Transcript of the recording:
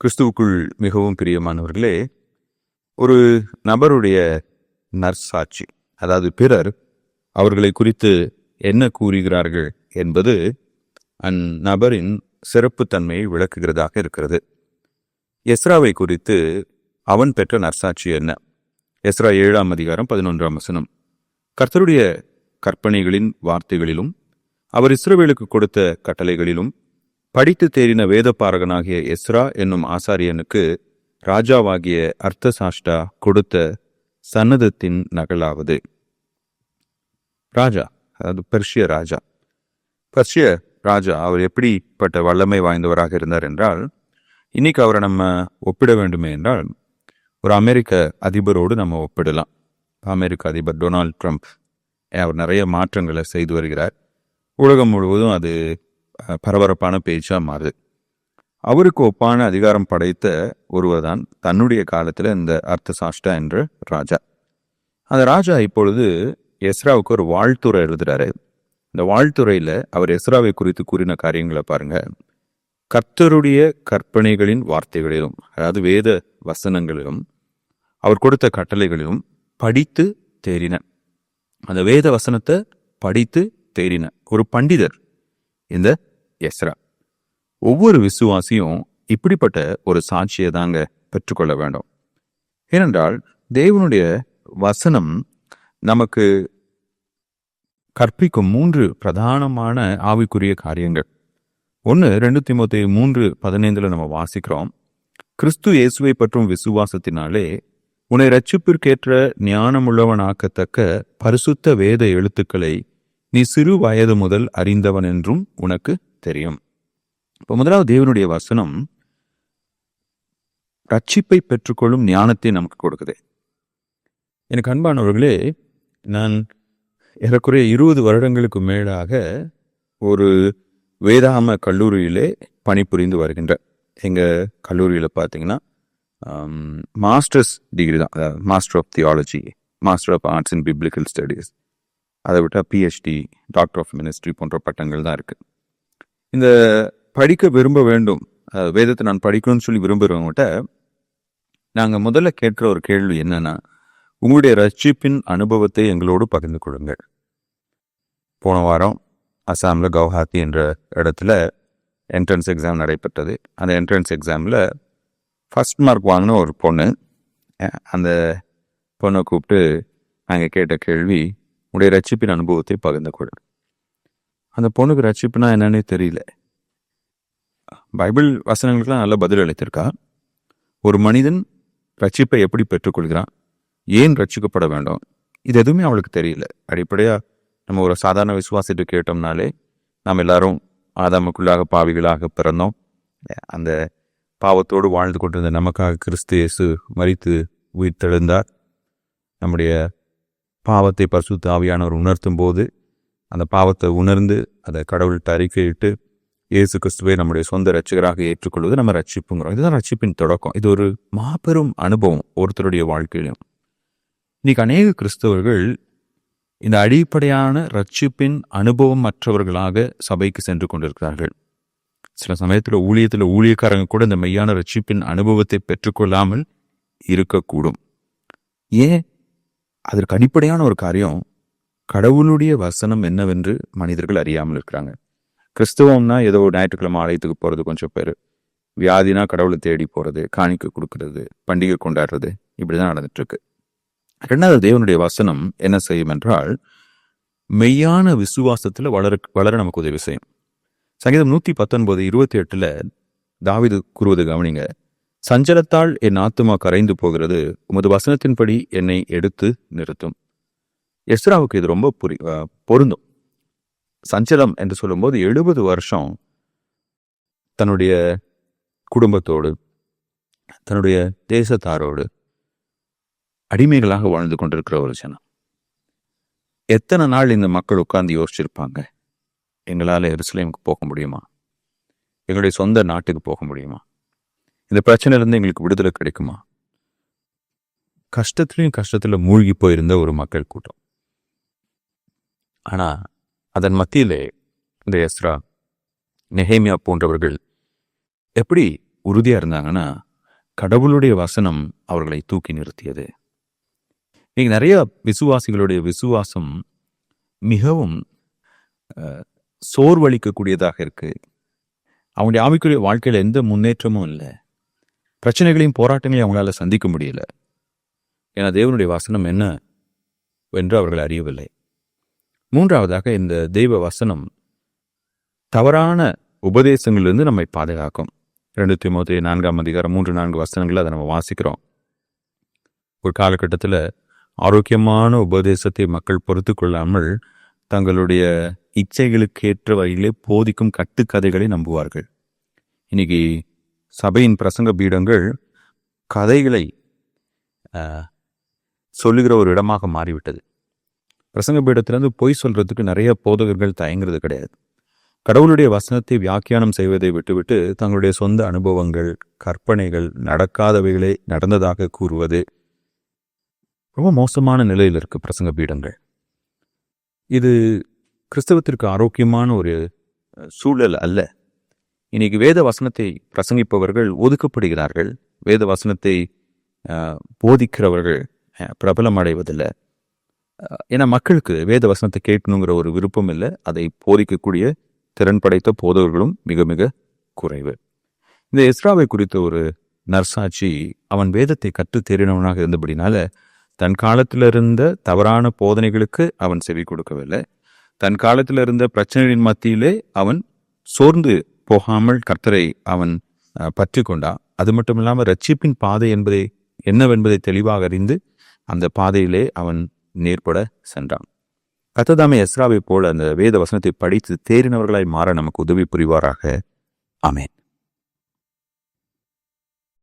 கிறிஸ்துவுக்குள் மிகவும் பிரியமானவர்களே ஒரு நபருடைய நற்சாட்சி அதாவது பிறர் அவர்களை குறித்து என்ன கூறுகிறார்கள் என்பது அந்நபரின் சிறப்புத்தன்மையை விளக்குகிறதாக இருக்கிறது. எஸ்ராவை குறித்து அவன் பெற்ற நற்சாட்சி என்ன? எஸ்ரா ஏழாம் அதிகாரம் பதினொன்றாம் வசனம். கர்த்தருடைய கற்பனைகளின் வார்த்தைகளிலும் அவர் இஸ்ரவேலுக்கு கொடுத்த கட்டளைகளிலும் படித்து தேறின வேதப்பாரகனாகிய எஸ்ரா என்னும் ஆசாரியனுக்கு ராஜாவாகிய அர்த்தசாஷ்டா கொடுத்த சன்னதத்தின் நகலாவது. ராஜா அதாவது பெர்ஷிய ராஜா. பெர்ஷிய ராஜா அவர் எப்படிப்பட்ட வல்லமை வாய்ந்தவராக இருந்தார் என்றால் இன்னைக்கு அவரை நம்ம ஒப்பிட வேண்டுமே என்றால் ஒரு அமெரிக்க அதிபரோடு நம்ம ஒப்பிடலாம். அமெரிக்க அதிபர் டொனால்ட் ட்ரம்ப். அவர் நிறைய மாற்றங்களை செய்து வருகிறார். உலகம் முழுவதும் அது பரபரப்பான பேச்சா மாறுது. அவருக்கு ஒப்பான அதிகாரம் படைத்த ஒருவர் தான் தன்னுடைய காலத்துல இந்த அர்த்தசாஷ்டா என்ற ராஜா. அந்த ராஜா இப்பொழுது எஸ்ராவுக்கு ஒரு வாழ்த்துறை எழுதுறாரு. இந்த வாழ்த்துறையில அவர் எஸ்ராவை குறித்து கூறின காரியங்களை பாருங்க. கர்த்தருடைய கற்பனைகளின் வார்த்தைகளிலும் அதாவது வேத வசனங்களிலும் அவர் கொடுத்த கட்டளைகளிலும் படித்து தேறின. அந்த வேத வசனத்தை படித்து தேறின. ஒரு பண்டிதர். இந்த எஸ்ரா. ஒவ்வொரு விசுவாசியும் இப்படிப்பட்ட ஒரு சாட்சியை தாங்க பெற்றுக்கொள்ள வேண்டும். ஏனென்றால் தேவனுடைய வசனம் நமக்கு கற்பிக்கும் மூன்று பிரதானமான ஆவிக்குரிய காரியங்கள். ஒன்று ரெண்டு திமுத்தி மூன்று பதினைந்துல நம்ம வாசிக்கிறோம். கிறிஸ்து இயேசுவை பற்றும் விசுவாசத்தினாலே உன்னை ரட்சிப்பிற்கேற்ற ஞானமுள்ளவனாக்கத்தக்க பரிசுத்த வேத எழுத்துக்களை நீ சிறு வயது முதல் அறிந்தவன் என்றும் உனக்கு தெரியும். இப்போ முதலாவது தேவனுடைய வசனம் ரட்சிப்பை பெற்றுக்கொள்ளும் ஞானத்தை நமக்கு கொடுக்குது. எனக்கு அன்பானவர்களே நான் ஏறக்குறைய இருபது வருடங்களுக்கு மேலாக ஒரு வேதாம கல்லூரியிலே பணிபுரிந்து வருகின்ற எங்கள் கல்லூரியில் பார்த்தீங்கன்னா மாஸ்டர்ஸ் டிகிரி தான் master of theology master of arts in biblical studies. அதை விட்டால் பிஹெச்டி டாக்டர் ஆஃப் மினிஸ்ட்ரி போன்ற பட்டங்கள் தான் இருக்குது இந்த படிக்க விரும்ப வேண்டும் வேதத்தை நான் படிக்கணும்னு சொல்லி விரும்புகிறவங்ககிட்ட நாங்கள் முதல்ல கேட்குற ஒரு கேள்வி என்னென்னா உங்களுடைய ரட்சிப்பின் அனுபவத்தை எங்களோடு பகிர்ந்து கொள்ளுங்கள். போன வாரம் அசாமில் கவுஹாத்தி என்ற இடத்துல என்ட்ரன்ஸ் எக்ஸாம் நடைபெற்றது. அந்த என்ட்ரன்ஸ் எக்ஸாமில் ஃபஸ்ட் மார்க் வாங்கின ஒரு பொண்ணு அந்த பொண்ணை கூப்பிட்டு நாங்கள் கேட்ட கேள்வி உடைய ரட்சிப்பின் அனுபவத்தை பகிர்ந்து கொள் அந்த பொண்ணுக்கு ரட்சிப்புனா என்னன்னே தெரியல. பைபிள் வசனங்களுக்கெல்லாம் நல்ல பதில் அளித்திருக்கா? ஒரு மனிதன் ரட்சிப்பை எப்படி பெற்றுக்கொள்கிறான்? ஏன் ரட்சிக்கப்பட வேண்டும்? இது எதுவுமே அவளுக்கு தெரியல. அடிப்படையாக நம்ம ஒரு சாதாரண விசுவாசிட்டு கேட்டோம்னாலே நாம் எல்லாரும் ஆதாமுக்குள்ளாக பாவிகளாக பிறந்தோம். அந்த பாவத்தோடு வாழ்ந்து கொண்டிருந்த நமக்காக கிறிஸ்து இயேசு மறித்து உயிர் தெழுந்தார் நம்முடைய பாவத்தை பரிசுத்த ஆவியானவர் உணர்த்தும் போது அந்த பாவத்தை உணர்ந்து அதை கடவுள்கிட்ட அறிக்கையிட்டு இயேசு கிறிஸ்துவை நம்முடைய சொந்த ரட்சகராக ஏற்றுக்கொள்வது நம்ம ரட்சிப்புங்கிறோம் இதுதான் ரட்சிப்பின் தொடக்கம். இது ஒரு மாபெரும் அனுபவம் ஒருத்தருடைய வாழ்க்கையிலும். இன்னைக்கு அநேக கிறிஸ்தவர்கள் இந்த அடிப்படையான ரட்சிப்பின் அனுபவம் மற்றவர்களாக சபைக்கு சென்று கொண்டிருக்கிறார்கள். சில சமயத்தில் ஊழியத்தில் ஊழியக்காரங்க கூட இந்த மெய்யான ரட்சிப்பின் அனுபவத்தை பெற்றுக்கொள்ளாமல் இருக்கக்கூடும். ஏன்? அதற்கு அடிப்படையான ஒரு காரியம் கடவுளுடைய வசனம் என்னவென்று மனிதர்கள் அறியாமல் இருக்கிறாங்க. கிறிஸ்தவம்னா ஏதோ ஞாயிற்றுக்கிழமை ஆலயத்துக்கு போகிறது கொஞ்சம் பேர். வியாதினா கடவுளை தேடி போகிறது காணிக்க கொடுக்கறது பண்டிகை கொண்டாடுறது இப்படி தான் நடந்துட்டுருக்கு. ரெண்டாவது தேவனுடைய வசனம் என்ன செய்யும் என்றால் மெய்யான விசுவாசத்தில் வளர வளர நமக்கு உதவி செய்யும். சங்கீதம் நூற்றி பத்தொன்பது இருபத்தி எட்டில் தாவிது கூறுவது கவனிங்க. சஞ்சலத்தால் என் ஆத்துமா கரைந்து போகிறது. உமது வசனத்தின்படி என்னை எடுத்து நிறுத்தும். எஸ்ராவுக்கு இது ரொம்ப புரி பொருந்தும். சஞ்சலம் என்று சொல்லும்போது எழுபது வருஷம் தன்னுடைய குடும்பத்தோடு தன்னுடைய தேசத்தாரோடு அடிமைகளாக வாழ்ந்து கொண்டிருக்கிற ஒரு ஜனம். எத்தனை நாள் இந்த மக்கள் உட்கார்ந்து யோசிச்சிருப்பாங்க? எங்களால் எருசலேமுக்கு போக முடியுமா? எங்களுடைய சொந்த நாட்டுக்கு போக முடியுமா? இந்த பிரச்சனையிலேருந்து எங்களுக்கு விடுதலை கிடைக்குமா? கஷ்டத்துலையும் கஷ்டத்தில் மூழ்கி போயிருந்த ஒரு மக்கள் கூட்டம். ஆனால் அதன் மத்தியிலே இந்த எஸ்ரா நெஹேமியா போன்றவர்கள் எப்படி உறுதியாக இருந்தாங்கன்னா கடவுளுடைய வசனம் அவர்களை தூக்கி நிறுத்தியது. நீங்கள் நிறைய விசுவாசிகளுடைய விசுவாசம் மிகவும் சோர்வளிக்கக்கூடியதாக இருக்கு. அவங்களுடைய ஆவிக்குரிய வாழ்க்கையில் எந்த முன்னேற்றமும் இல்லை. பிரச்சனைகளையும் போராட்டங்களையும் அவங்களால சந்திக்க முடியல. ஏன்னா தேவனுடைய வசனம் என்ன என்று அவர்கள் அறியவில்லை. மூன்றாவதாக இந்த தெய்வ வசனம் தவறான உபதேசங்களிலிருந்து நம்மை பாதுகாக்கும். ரெண்டு திமுத்தி நான்காம் அதிகாரம் மூன்று நான்கு வசனங்களை அதை நம்ம வாசிக்கிறோம். ஒரு காலகட்டத்தில் ஆரோக்கியமான உபதேசத்தை மக்கள் பொறுத்து கொள்ளாமல் தங்களுடைய இச்சைகளுக்கேற்ற வகையிலே போதிக்கும் கட்டுக்கதைகளை நம்புவார்கள். இன்னைக்கு சபையின் பிரசங்க பீடங்கள் கதைகளை சொல்லுகிற ஒரு இடமாக மாறிவிட்டது. பிரசங்க பீடத்திலிருந்து பொய் சொல்றதுக்கு நிறைய போதகர்கள் தயங்குறது கிடையாது. கடவுளுடைய வசனத்தை வியாக்கியானம் செய்வதை விட்டுவிட்டு தங்களுடைய சொந்த அனுபவங்கள் கற்பனைகள் நடக்காதவைகளை நடந்ததாக கூறுவது ரொம்ப மோசமான நிலையில் இருக்கு பிரசங்க பீடங்கள். இது கிறிஸ்தவத்திற்கு ஆரோக்கியமான ஒரு சூழல் அல்ல. இன்னைக்கு வேத வசனத்தை பிரசங்கிப்பவர்கள் ஒதுக்கப்படுகிறார்கள். வேத வசனத்தை போதிக்கிறவர்கள் பிரபலம் அடைவதில்லை. ஏன்னா மக்களுக்கு வேத வசனத்தை கேட்கணுங்கிற ஒரு விருப்பம் இல்லை. அதை போதிக்கக்கூடிய திறன் படைத்த போதவர்களும் மிக மிக குறைவு. இந்த எஸ்ராவை குறித்த ஒரு நர்சாட்சி அவன் வேதத்தை கற்றுத் தேறினவனாக இருந்தபடினால தன் காலத்தில் இருந்த தவறான போதனைகளுக்கு அவன் செவி கொடுக்கவில்லை. தன் காலத்தில் இருந்த பிரச்சனைகளின் மத்தியிலே அவன் சோர்ந்து போகாமல் கர்த்தரை அவன் அஹ், பற்றி கொண்டான் அது மட்டும் இல்லாமல் ரட்சிப்பின் பாதை என்பதை என்னவென்பதை தெளிவாக அறிந்து அந்த பாதையிலே அவன் நேர்பட சென்றான். கத்ததாமே எஸ்ராவை போல அந்த வேத வசனத்தை படித்து தேறினவர்களாய் மாற நமக்கு உதவி புரிவாராக. அமேன்